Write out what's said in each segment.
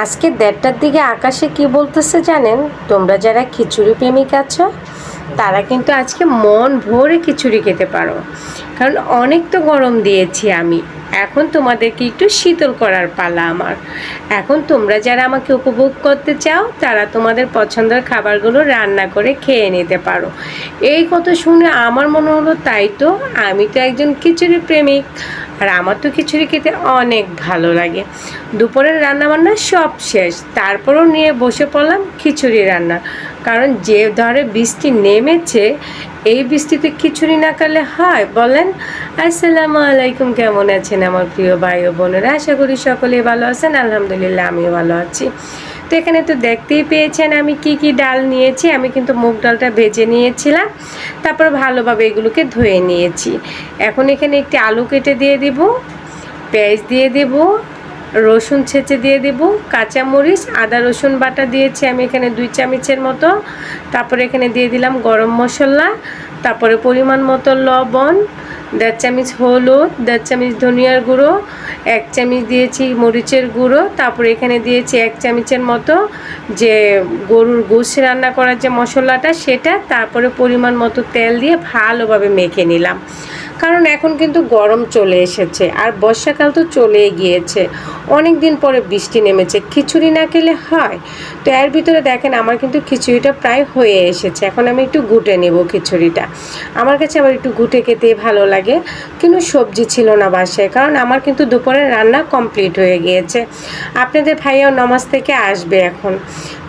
আজকে দেড়টার দিকে আকাশে কি বলতেছে জানেন? তোমরা যারা খিচুড়ি প্রেমিক আছো, তারা কিন্তু আজকে মন ভরে খিচুড়ি খেতে পারো। কারণ অনেক তো গরম দিয়েছি আমি। এখন তোমাদেরকে একটু শীতল করার পালা আমার। এখন তোমরা যারা আমাকে উপভোগ করতে চাও, তারা তোমাদের পছন্দের খাবারগুলো রান্না করে খেয়ে নিতে পারো। এই কথা শুনে আমার মনে হলো, তাই তো আমি তো একজন খিচুড়ি প্রেমিক। আর আমার তো খিচুড়ি খেতে অনেক ভালো লাগে। দুপুরের রান্নাবান্না সব শেষ। তারপরও নিয়ে বসে পড়লাম খিচুড়ি রান্না। কারণ যে ধরে বৃষ্টি নেমেছে, এই বৃষ্টিতে খিচুড়ি না করলে হয়? বলেন। আসসালামু আলাইকুম, কেমন আছেন আমার প্রিয় ভাই ও বোনেরা? আশা করি সকলেই ভালো আছেন। আলহামদুলিল্লাহ, আমিও ভালো আছি। তো এখানে তো দেখতেই পেয়েছেন আমি কি কি ডাল নিয়েছি। আমি কিন্তু মুগ ডালটা ভেজে নিয়েছিলাম, তারপর ভালোভাবে এগুলোকে ধুয়ে নিয়েছি। এখন এখানে একটি আলু কেটে দিয়ে দিব, পেঁয়াজ দিয়ে দিব, রসুন ছেঁচে দিয়ে দেব, কাঁচামরিচ, আদা রসুন বাটা দিয়েছি আমি এখানে দুই চামচের মতো। তারপরে এখানে দিয়ে দিলাম গরম মশলা, তারপরে পরিমাণ মতো লবণ দেড় চামচ হলুদ, দেড় চামচ ধনিয়ার গুঁড়ো, এক চামচ দিয়েছি মরিচের গুঁড়ো, তারপরে এখানে দিয়েছি এক চামচের মতো যে গরুর গোশ রান্না করার যে মশলাটা, সেটা তারপরে পরিমাণ মতো তেল দিয়ে ভালোভাবে মেখে নিলাম। কারণ এখন কিন্তু গরম চলে এসেছে আর বর্ষাকাল তো চলেই গিয়েছে। অনেক দিন পরে বৃষ্টি নেমেছে, খিচুড়ি না খেলে হয়? তো এর ভিতরে দেখেন আমার কিন্তু খিচুড়িটা প্রায় হয়ে এসেছে, এখন আমি একটু ঘুটে নেব খিচুড়িটা। আমার কাছে আবার একটু ঘুটে খেতে ভালো লাগে, কিন্তু সবজি ছিল না বাসায়, কারণ আমার কিন্তু দুপুরের রান্না কমপ্লিট হয়ে গিয়েছে। আপনাদের ভাইয়াও নমাজ থেকে আসবে এখন।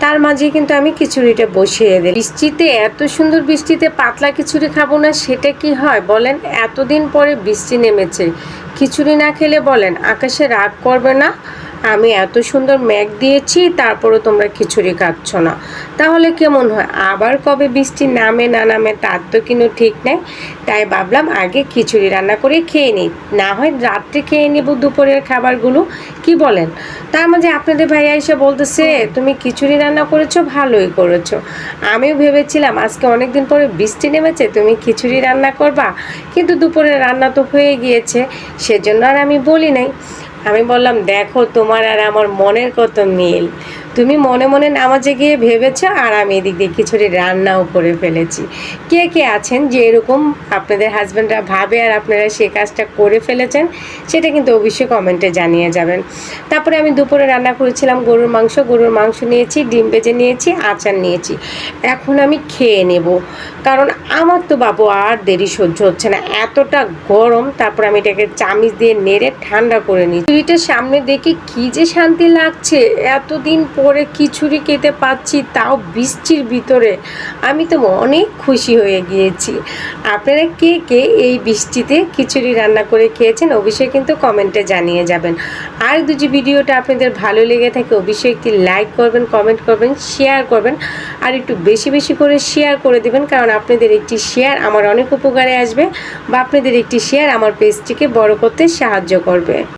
তার মাঝে কিন্তু আমি খিচুড়িটা বসিয়ে দিই। বৃষ্টিতে, এত সুন্দর বৃষ্টিতে পাতলা খিচুড়ি খাব না, সেটা কি হয় বলেন? এতদিন পরে বৃষ্টি নেমেছে। খিচুড়ি না খেলে বলেন, আকাশে রাগ করবে না। আমি এত সুন্দর ম্যাগ দিয়েছি, তারপরও তোমরা খিচুড়ি খাচ্ছ না। তাহলে কেমন হয়? আবার কবে বৃষ্টি নামে না নামে তার তো কিন্তু ঠিক নেই। তাই ভাবলাম আগে খিচুড়ি রান্না করে খেয়ে নিই। না হয় রাত্রে খেয়ে নেব দুপুরের খাবারগুলো। কি বলেন? তার মাঝে আপনাদের ভাইয়া এসে বলতেছে, তুমি খিচুড়ি রান্না করেছ, ভালোই করেছ। আমিও ভেবেছিলাম আজকে অনেক দিন পরে বৃষ্টি নেমেছে, তুমি খিচুড়ি রান্না করবা। কিন্তু দুপুরের রান্না তো হয়ে গিয়েছে, সেজন্য আর আমি বলি নাই। আমি বললাম দেখো তোমার আর আমার মনের কত মিল। তুমি মনে মনে নামাজে গিয়ে ভেবেছো, আর আমি এদিক দিয়ে খিচুড়ি রান্নাও করে ফেলেছি। কে কে আছেন যে এরকম আপনাদের হাজব্যান্ডরা ভাবে আর আপনারা সেই কাজটা করে ফেলেছেন, সেটা কিন্তু অবশ্যই কমেন্টে জানিয়ে যাবেন। তারপরে আমি দুপুরে রান্না করেছিলাম গরুর মাংস গরুর মাংস নিয়েছি, ডিম বেজে নিয়েছি, আচার নিয়েছি। এখন আমি খেয়ে নেব, কারণ আমার তো বাবু আর দেরি সহ্য হচ্ছে না। এতটা গরম, তারপর আমি এটাকে চামিচ দিয়ে নেড়ে ঠান্ডা করে নিই খিচুড়িটার সামনে দেখে কি যে শান্তি লাগছে, এতদিন খিচুড়ি খেতে পাচ্ছি, তাও বৃষ্টির ভিতরে। আমি তো অনেক খুশি হয়ে গিয়েছি। আপনারা কে কে এই বৃষ্টিতে খিচুড়ি রান্না করে খেয়েছেন অবশ্যই কিন্তু কমেন্টে জানিয়ে যাবেন। আর দুজি ভিডিওটা আপনাদের ভালো লেগে থাকে অবশ্যই একটি লাইক করবেন, কমেন্ট করবেন, শেয়ার করবেন, আর একটু বেশি বেশি করে শেয়ার করে দেবেন, কারণ আপনাদের একটি শেয়ার আমার অনেক উপকারে আসবে বা আপনাদের একটি শেয়ার আমার পেজটিকে বড় করতে সাহায্য করবে।